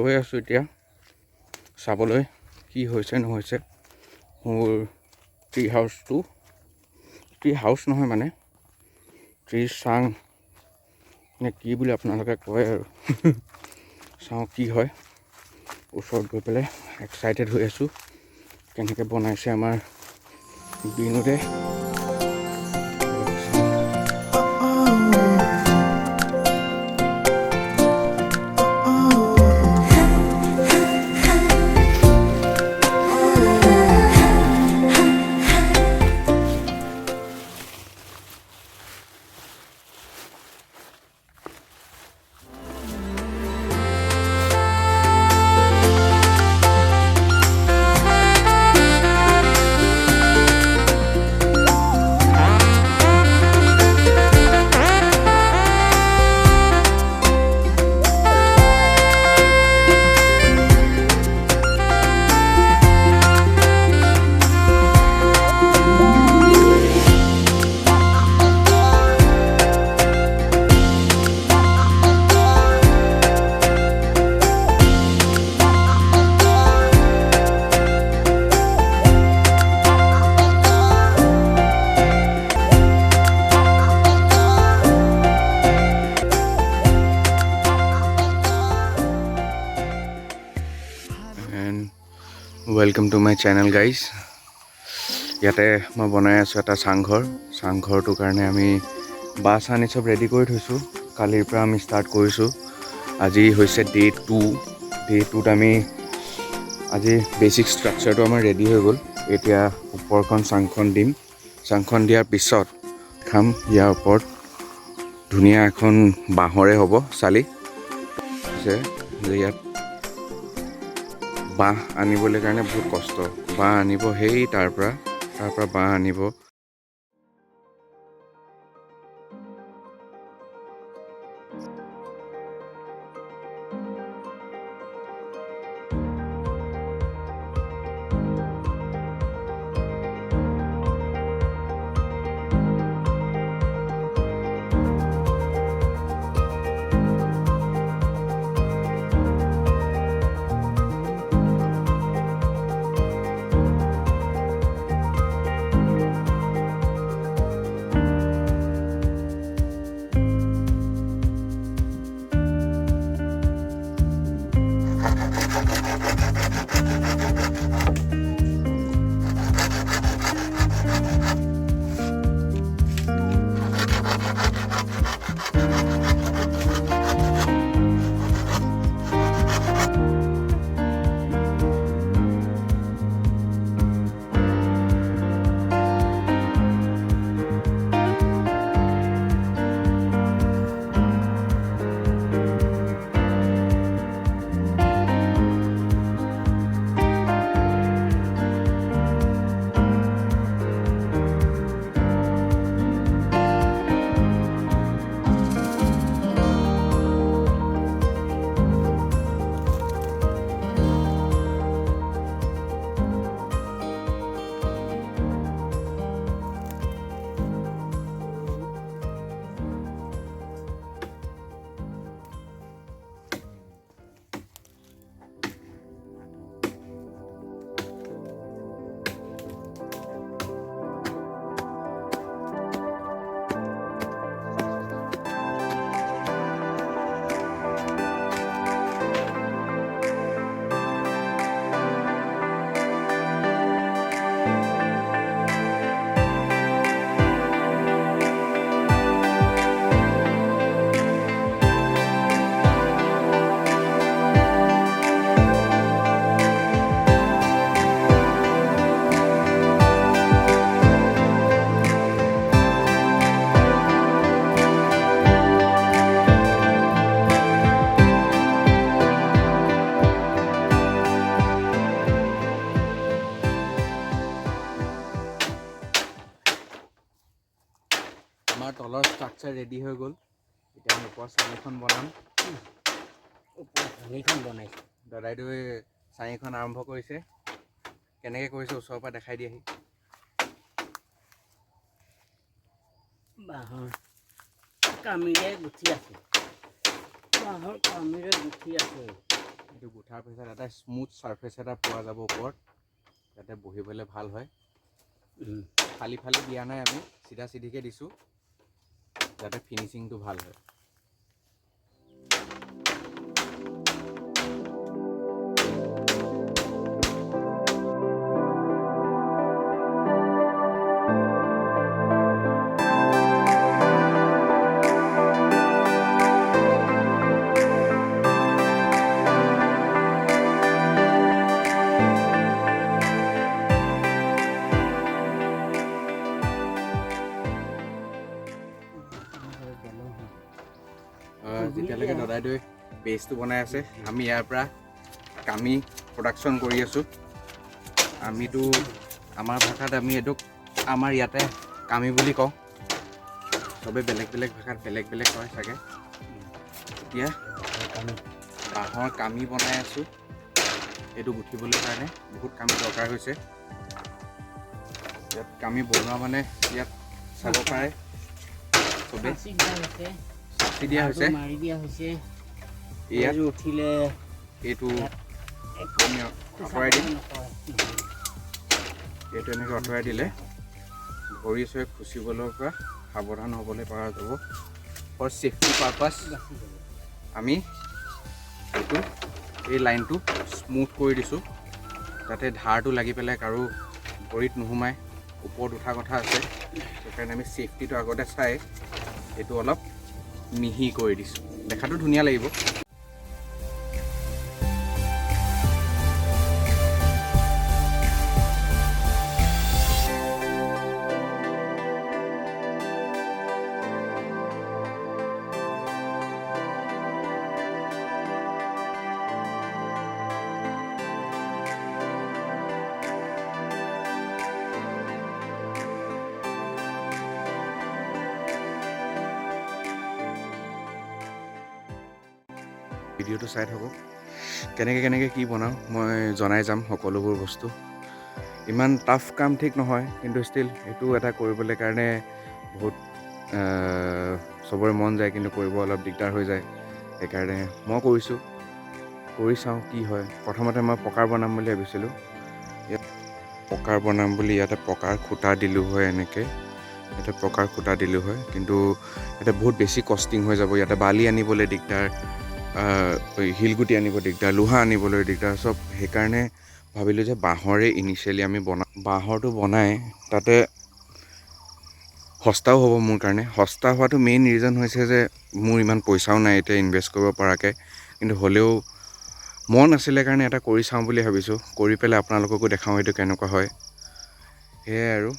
গৈ আছোঁ এতিয়া চাবলৈ কি হৈছে, নহৈছে। মোৰ ট্ৰি হাউচটো ট্ৰি হাউচ নহয় মানে ট্ৰি চাং নে কি বুলি আপোনালোকে কয় আৰু। চাওঁ কি হয়। ওচৰত গৈ পেলাই এক্সাইটেড হৈ আছোঁ। কেনেকৈ বনাইছে আমাৰ বিনোদে। Welcome to my channel guys ইয়াতে মই বনাই আছোঁ এটা চাংঘৰ। চাংঘৰটোৰ কাৰণে আমি বাছ আনি চব ৰেডি কৰি থৈছোঁ। কালিৰ পৰা আমি ষ্টাৰ্ট কৰিছোঁ। আজি হৈছে ডে টু ডে টুত আমি আজি বেচিক ষ্ট্ৰাকচাৰটো আমাৰ ৰেডি হৈ গ'ল। এতিয়া ওপৰখন চাংখন দিম। চাংখন দিয়াৰ পিছত খাম। ইয়াৰ ওপৰত ধুনীয়া এখন বাঁহৰে হ'ব চালি। যে ইয়াত বাঁহ আনিবলৈ কাৰণে বহুত কষ্ট। বাঁহ আনিব সেই তাৰপৰা তাৰপৰা বাঁহ আনিব। あっ! ৰেডি হৈ গ'ল। এতিয়া আমি ওপৰৰ চাঙিখন বনাম। চাঙিখন বনাইছোঁ দাদাইদেৱে চাঙিখন আৰম্ভ কৰিছে। কেনেকৈ কৰিছে ওচৰৰ পৰা দেখাই দিয়েহি। বাঁহৰ কামিৰে গুঠি আছে। বাঁহৰ কামিৰে গুঠি আছে। এইটো গুঠাৰ পিছত এটা স্মুথ চাৰ্ফেচ এটা পোৱা যাব ওপৰত। যাতে বহিবলৈ ভালো হয়। ফালি ফালি দিয়া নাই আমি। চিধা চিধিকৈ দিছোঁ। যাতে ফিনিচিংটো ভালো হয়। আহ, যেতিয়ালৈকে দাদাইদেৱে বেজটো বনাই আছে। আমি ইয়াৰ পৰা কামি প্ৰডাকশ্যন কৰি আছোঁ। আমিতো আমাৰ ভাষাত আমি এইটোক আমাৰ ইয়াতে কামি বুলি কওঁ। চবেই বেলেগ বেলেগ ভাষাত বেলেগ বেলেগ কয় চাগে। এতিয়া বাঁহৰ কামি বনাই আছোঁ। এইটো গুঠিবলৈ কাৰণে বহুত কামি দৰকাৰ হৈছে। ইয়াত কামি বনোৱা মানে ইয়াত চাব পাৰে। চবেই ফাঁচি দিয়া হৈছে। মাৰি দিয়া হৈছে। ইয়াত উঠিলে এইটো আমি আঁতৰাই দিম। এইটো এনেকৈ আঁতৰাই দিলে ভৰি চৰি খুচিবলৈ পৰা সাৱধান হ'বলৈ পৰা যাব। ফৰ ছেফটি পাৰপাছ আমি এইটো এই লাইনটো স্মুথ কৰি দিছোঁ। যাতে ধাৰটো লাগি পেলাই কাৰো ভৰিত নোসোমায় ওপৰত উঠা কথা আছে। সেইকাৰণে আমি ছেফটিটো আগতে চাই এইটো অলপ মিহি কৰি দিছোঁ। দেখাটো ধুনীয়া লাগিব। ভিডিঅ'টো চাই থাকক। কেনেকৈ কেনেকৈ কি বনাওঁ মই জনাই যাম সকলোবোৰ বস্তু। ইমান টাফ কাম ঠিক নহয় কিন্তু ষ্টিল এইটো এটা কৰিবলৈ কাৰণে বহুত চবৰে মন যায় কিন্তু কৰিব অলপ দিগদাৰ হৈ যায়। সেইকাৰণে মই কৰিছোঁ কৰি চাওঁ কি হয়। প্ৰথমতে মই পকাৰ বনাম বুলি ভাবিছিলোঁ। ইয়াত পকাৰ বনাম বুলি ইয়াতে পকাৰ খুঁটা দিলোঁ হয় এনেকৈ। ইয়াতে পকাৰ খুঁটা দিলোঁ হয় কিন্তু ইয়াতে বহুত বেছি কষ্টিং হৈ যাব। ইয়াতে বালি আনিবলৈ দিগদাৰ। শিলগুটি আনিব দিগদাৰ লোহা আনিবলৈ দিগদাৰ চব সেইকাৰণে ভাবিলোঁ যে বাঁহৰে ইনিচিয়েলি আমি বনা বাঁহৰটো বনাই তাতে সস্তাও হ'ব মোৰ কাৰণে। সস্তা হোৱাটো মেইন ৰিজন হৈছে যে মোৰ ইমান পইচাও নাই এতিয়া ইনভেষ্ট কৰিব পৰাকৈ। কিন্তু হ'লেও মন আছিলে কাৰণে এটা কৰি চাওঁ বুলি ভাবিছোঁ। কৰি পেলাই আপোনালোককো দেখাওঁ এইটো কেনেকুৱা হয়। সেয়াই আৰু।